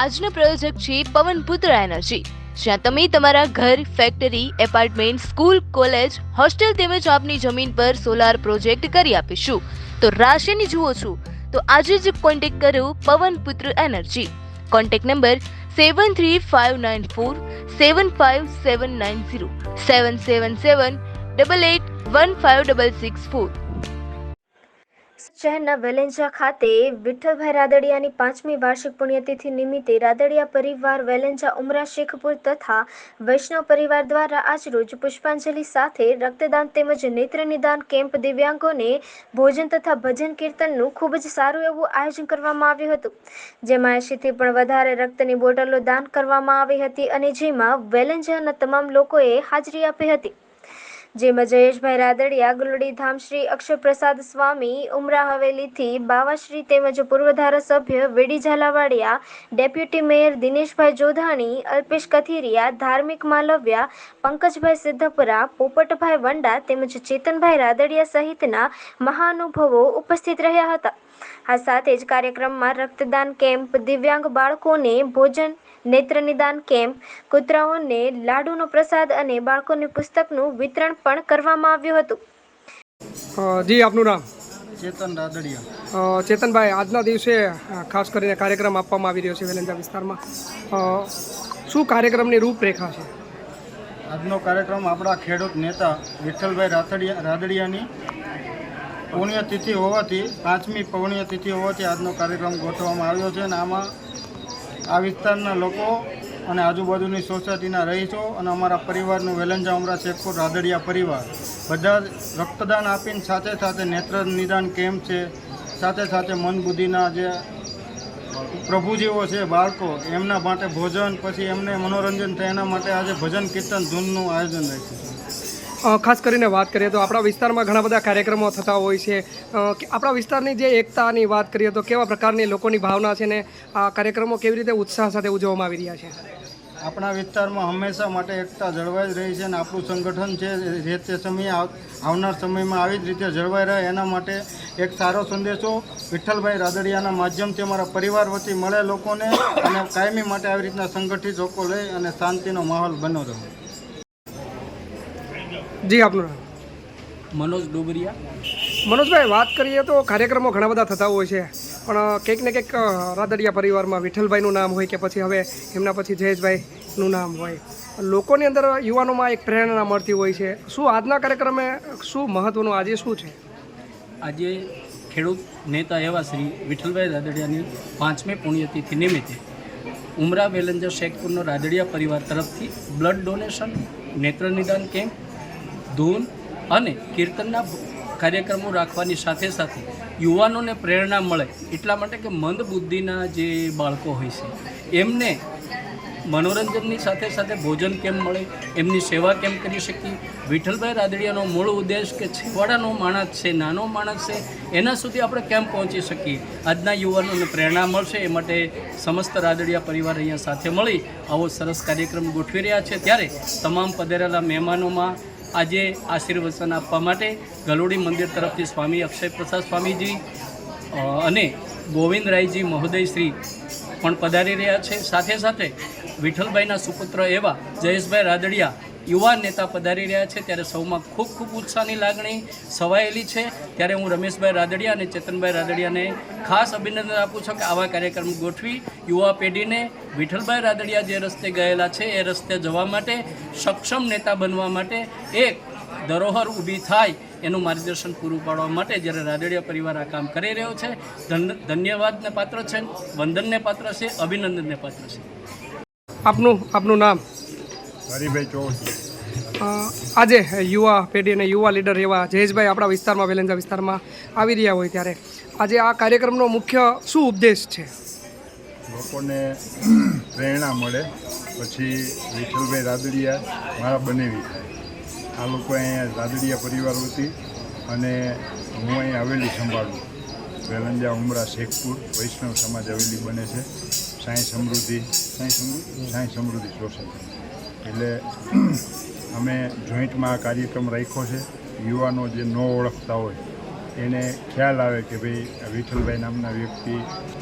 આજનો પ્રયોજક છે પવનપુત્ર એનર્જી. જ્યાં તમે તમારા ઘર factory apartment school college hostel તેમજ આપની જમીન પર સોલાર પ્રોજેક્ટ કરી આપીશું. તો રાશિની જુઓ છો, તો આજે જ કોન્ટેક કરો Pavanputra energy. Contact number seven three five nine four seven five seven nine zero seven seven seven double eight one five double six four શહેરના વેલેન્જા ખાતે વિઠ્ઠલભાઈ રાદડિયાની પાંચમી વાર્ષિક પુણ્યતિથિ નિમિત્તે રાદડિયા પરિવાર વેલેન્જા ઉમરા, શેખપુર તથા વૈષ્ણવ પરિવાર દ્વારા આજરોજ પુષ્પાંજલિ સાથે રક્તદાન તેમજ નેત્ર નિદાન કેમ્પ દિવ્યાંગોને ભોજન તથા ભજન કીર્તનનું ખૂબ જ સારું એવું આયોજન કરવામાં આવ્યું હતું. જેમાં એંશીથી પણ વધારે રક્તની બોટલો દાન કરવામાં આવી હતી અને જેમાં વેલેન્જાના તમામ લોકોએ હાજરી આપી હતી. જેમાં જયેશભાઈ રાદડિયા, ગુલડી ધામ શ્રી અક્ષરપ્રસાદ સ્વામી, ઉમરા હવેલીથી બાવાશ્રી તેમજ પૂર્વ ધારાસભ્ય વેડી ઝાલાવાડિયા, ડેપ્યુટી મેયર દિનેશભાઈ જોધાણી, અલ્પેશ કથિરિયા, ધાર્મિક માલવ્યા, પંકજભાઈ સિદ્ધપુરા, પોપટભાઈ વંડા તેમજ ચેતનભાઈ રાદડિયા સહિતના મહાનુભવો ઉપસ્થિત રહ્યા હતા. આ સાથે જ કાર્યક્રમમાં રક્તદાન કેમ્પ દિવ્યાંગ બાળકોને ભોજન નેત્ર નિદાન કેમ્પ કૂતરાઓને લાડુનો પ્રસાદ અને બાળકોને પુસ્તકનું વિતરણ પણ કરવામાં આવ્યું હતું. જી આપનું નામ? ચેતન રાદડિયા. ચેતનભાઈ આજના દિવસે ખાસ કરીને કાર્યક્રમ આપવામાં આવી રહ્યો છે વેલેન્જા વિસ્તારમાં. અ, શું કાર્યક્રમની રૂપરેખા છે? આજનો કાર્યક્રમ આપણા ખેડૂત નેતા વિઠ્ઠલભાઈ રાથડિયા રાદડિયાની પુણ્યતિથિ હોવાથી, પાંચમી પુણ્યતિથિ હોવાથી આજનો કાર્યક્રમ ગોઠવવામાં આવ્યો છે અને આમાં આ વિસ્તારના લોકો અને આજુબાજુની સોસાયટીના રહીશો અને અમારા પરિવારનું વેલંજા ઉમરા શેખપુર રાદડિયા પરિવાર. બધા રક્તદાન આપીને સાથે સાથે નેત્ર નિદાન કેમ્પ છે? સાથે સાથે મન બુદ્ધિના જે પ્રભુજીઓ છે, બાળકો, એમના માટે ભોજન, પછી એમને મનોરંજન થાય એના માટે આજે ભજન કીર્તન ધૂનનું આયોજન રાખ્યું છે. ખાસ કરીને વાત કરીએ તો આપણા વિસ્તારમાં ઘણા બધા કાર્યક્રમો થતા હોય છે. આપણા વિસ્તારની જે એકતાની વાત કરીએ તો કેવા પ્રકારની લોકોની ભાવના છે ને આ કાર્યક્રમો કેવી રીતે ઉત્સાહ સાથે ઉજવવામાં આવી રહ્યા છે? આપણા વિસ્તારમાં હંમેશા માટે એકતા જળવાઈ રહી છે અને આપણું સંગઠન છે જે તે સમયે આવ- આવનાર સમયમાં આવી જ રીતે જળવાઈ રહે એના માટે એક સારો સંદેશો વિઠ્ઠલભાઈ રાદડિયાના માધ્યમથી અમારા પરિવાર વતી મળે લોકોને અને કાયમી માટે આવી રીતના સંગઠિત લોકો લઈ અને શાંતિનો માહોલ બનો રહે. જી આપનું નામ? મનોજ ડોબરિયા. મનોજભાઈ વાત કરીએ તો કાર્યક્રમો ઘણા બધા થતા હોય છે પણ કંઈક ને કંઈક રાદડિયા પરિવારમાં વિઠ્ઠલભાઈનું નામ હોય કે પછી હવે એમના પછી જયેશભાઈનું નામ હોય. લોકોની અંદર યુવાનોમાં એક પ્રેરણા મળતી હોય છે. શું આજના કાર્યક્રમે શું મહત્ત્વનું આજે શું છે? આજે ખેડૂત નેતા એવા શ્રી વિઠ્ઠલભાઈ રાદડિયાની પાંચમી પુણ્યતિથિ નિમિત્તે ઉમરા વેલંજર શેખપુરનો રાદડિયા પરિવાર તરફથી બ્લડ ડોનેશન નેત્ર નિદાન કેમ્પ ધૂન અને કીર્તનના કાર્યક્રમો રાખવાની સાથે સાથે યુવાનોને પ્રેરણા મળે એટલા માટે કે મંદ બુદ્ધિના જે બાળકો હોય છે, એમને મનોરંજનની સાથે સાથે ભોજન કેમ મળે, એમની સેવા કેમ કરી શકીએ? વિઠ્ઠલભાઈ રાદડિયાનો મૂળ ઉદ્દેશ કે છેવાડાનો માણસ છે, નાનો માણસ છે, એના સુધી આપણે કેમ પહોંચી શકીએ? આજના યુવાનોને પ્રેરણા મળશે, એ માટે સમસ્ત રાદડિયા પરિવાર અહીંયા સાથે મળી આવો સરસ કાર્યક્રમ ગોઠવી રહ્યા છે. ત્યારે તમામ પધેરેલા મહેમાનોમાં આજે આશીર્વચન આપવા માટે ગલોડી મંદિર તરફથી સ્વામી અક્ષય પ્રસાદ સ્વામીજી અને અને ગોવિંદરાયજી મહોદય શ્રી પણ પધારી રહ્યા છે. સાથે સાથે વિઠ્ઠલભાઈના સુપુત્ર એવા જયેશભાઈ રાદડિયા યુવા નેતા પધારી રહ્યા છે ત્યારે સૌમાં ખૂબ ખૂબ ઉત્સાહની લાગણી સવાયેલી છે. ત્યારે હું રમેશભાઈ રાદડિયા અને ચેતનભાઈ રાદડિયાને ખાસ અભિનંદન આપું છું કે આવા કાર્યક્રમ ગોઠવી યુવા પેઢીને વિઠ્ઠલભાઈ રાદડિયા જે રસ્તે ગયેલા છે એ રસ્તે જવા માટે, સક્ષમ નેતા બનવા માટે એક ધરોહર ઊભી થાય એનું માર્ગદર્શન પૂરું પાડવા માટે જ્યારે રાદડિયા પરિવાર આ કામ કરી રહ્યો છે. ધન- ધન્યવાદને પાત્ર છે, વંદનને પાત્ર છે, અભિનંદનને પાત્ર છે. આપનું આપનું નામ? હરિભાઈ ચૌહાણ. આજે યુવા પેઢી અને યુવા લીડર એવા જયેશભાઈ આપણા વિસ્તારમાં વેલેન્જા વિસ્તારમાં આવી રહ્યા હોય ત્યારે. આજે આ કાર્યક્રમનો મુખ્ય શું ઉપદેશ છે? લોકોને પ્રેરણા મળે પછી વિઠ્ઠલભાઈ રાદડિયા મારા બનેવી થાય. આ લોકો અહીંયા રાદડિયા પરિવાર વતી અને હું અહીં આવેલી સંભાળું. વેલંજા ઉમરા શેખપુર વૈષ્ણવ સમાજ હવેલી બને છે. સાંઈ સમૃદ્ધિ સાંઈ સમૃદ્ધિ સાંઈ સમૃદ્ધિ સોસાયટી એટલે અમે જોઈન્ટમાં આ કાર્યક્રમ રાખ્યો છે. યુવાનો જે ન ઓળખતા હોય એને ખ્યાલ આવે કે ભાઈ વિઠ્ઠલભાઈ નામના વ્યક્તિ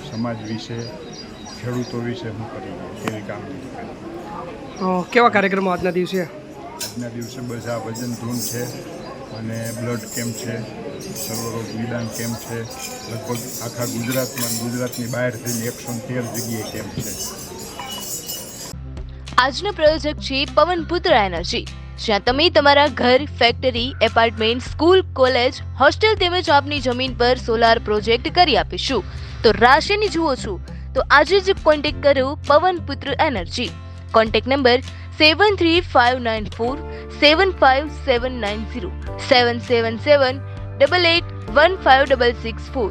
સમાજ વિશે ખેડૂતો વિશે હું કરી કેવી કામગીરી કેવા કાર્યક્રમો આજના દિવસે? આજના દિવસે બધા વજન ધૂન છે અને બ્લડ કેમ્પ છે સર્વરોગ નિદાન કેમ્પ છે. લગભગ આખા ગુજરાતમાં ગુજરાતની બહાર થઈને એકસો તેર જગ્યાએ કેમ્પ છે. આજનો પ્રોજેક્ટ છે પવન પુત્ર એનર્જી. જ્યાં તમે તમારા ઘર factory apartment school college hostel તેમજ આપની જમીન પર સોલાર પ્રોજેક્ટ કરી આપીશું. તો રાશિની જુઓ છો, તો આજે જ કોન્ટેક્ટ કરો Pavan Putra energy. Contact number seven three five nine four seven five seven nine zero seven seven seven double eight one five double six four